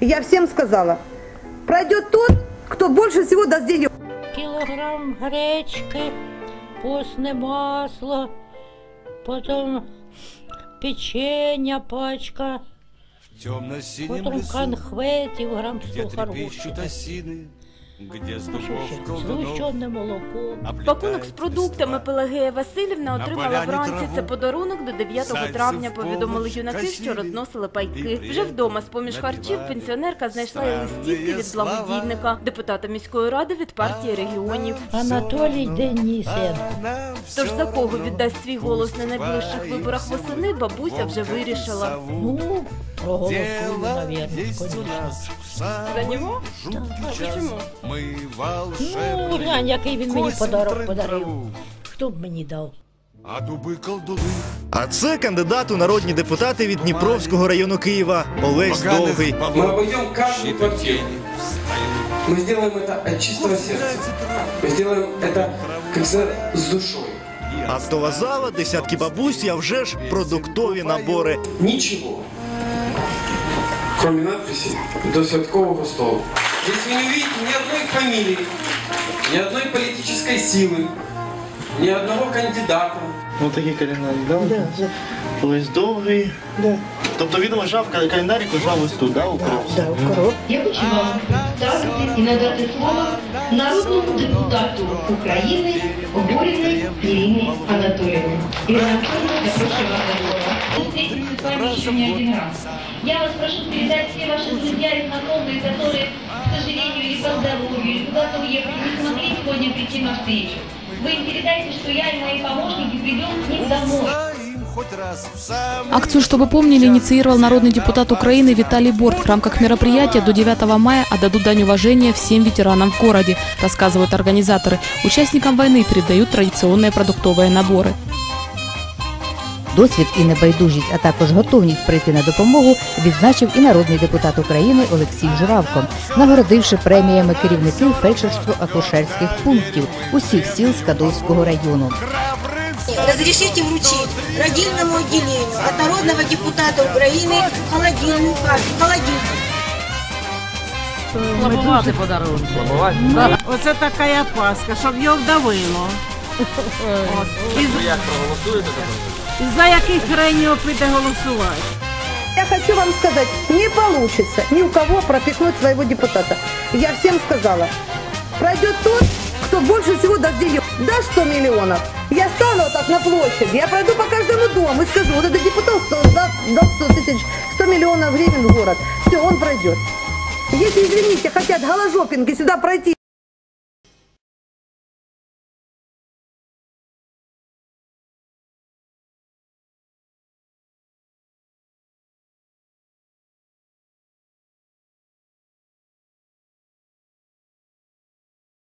Я всем сказала, пройдет тот, кто больше всего даст денег. Килограмм гречки, постное масло, потом печенье пачка, темно-синем потім лесу, конхветів, грамм где 100 трепещут хороших. осины, Що ще? молоко. Пакунок з продуктами Пелагея Васильівна отримала вранці. Це подарунок до 9 травня. Повідомили юнаки, що розносили пайки. Вже вдома з поміж харчів пенсіонерка знайшла і листівки від благодійника, депутата міської ради від партії регіонів. Анатолій Денісенко. Тож за кого віддасть свій голос на найближчих виборах восени, бабуся вже вирішила. Ну, проголосую, самый За него? жуткий час почему? Мы Ну, волшебные, глянь, який він мені косим подарок подарив. траву, Хто б мені дав? А дуби колдуни А це кандидат у народні депутати від Дніпровського району Києва Олесь Довгий. Мы обойдем каждую квартиру. Мы сделаем это от чистого сердца. Мы сделаем это, как сказать, с душой. Актова зала, десятки бабусь, а вже ж продуктові набори. Ничего, кроме надписи до святкового стола. Здесь вы не увидите ни одной фамилии, ни одной политической силы, ни одного кандидата. Ось такий календар, да? Да. Ось довгий. Да. Тобто він лежав, календарик лежав ось тут, да, у коробці? Я хочу вам представити і надати слово народному депутату України Оборіної Ірині Анатоліївні. Ірина Анатольевна, я прошу вас до слова. Мы встретимся с вами еще не один раз. Я вас прошу передать все ваши друзья и знакомые, которые, прийти на встречу. Вы им передайте, что я и мои помощники придем к ним домой. Акцию «Чтобы помнили» инициировал народный депутат Украины Виталий Борт. В рамках мероприятия до 9 мая отдадут дань уважения всем ветеранам в городе, рассказывают организаторы. Участникам войны передают традиционные продуктовые наборы. Досвід і небайдужість, а також готовність прийти на допомогу відзначив і народний депутат України Олексій Журавко, нагородивши преміями керівників фельдшерство-акушерських пунктів усіх сіл Скадовського району. Разрешите вручить родильному отделению от народного депутата Украины холодильник. холодильник. Слабувати подарунки. Оце така паска, щоб його вдавило. От. І, Як проголосуєте? і за яких хренів піде голосувати? Я хочу вам сказать, не получится ни у кого пропихнуть своего депутата. Я всем сказала, пройдет тот, кто больше всего даст денег. Даст 100 миллионов. Я стану вот так на площади, я пройду по каждому дому и скажу, вот этот депутат сто- да- даст 100 тысяч, 100 миллионов гривен в город. Все, он пройдет. Если, извините, хотят голожопинки сюда пройти,